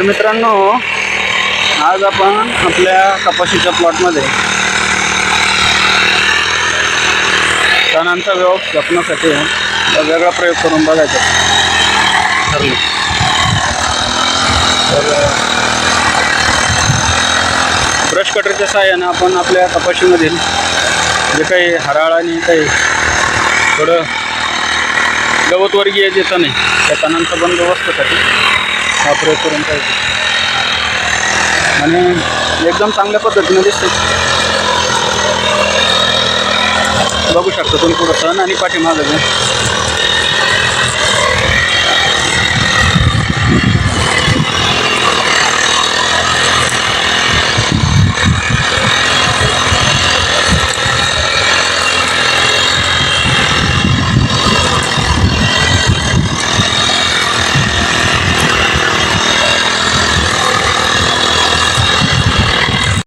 तर मित्रांनो आज आपण आपल्या कपाशीच्या प्लॉटमध्ये तणांचा व्यवस्थापनासाठी वेगळा प्रयोग करून बघायचा. ठरलं. तर ब्रश कटरच्या साहाय्यानं आपण आपल्या कपाशीमधील जे काही हराळ आणि काही थोडं गवतवर्गीय जे तण आहे त्या तणांचा बंदोबस्तसाठी हा प्रयोग करून पाहिजे आणि एकदम चांगल्या पद्धतीने दिसते बघू शकता तुम्ही पुढं सण आणि पाठीमागं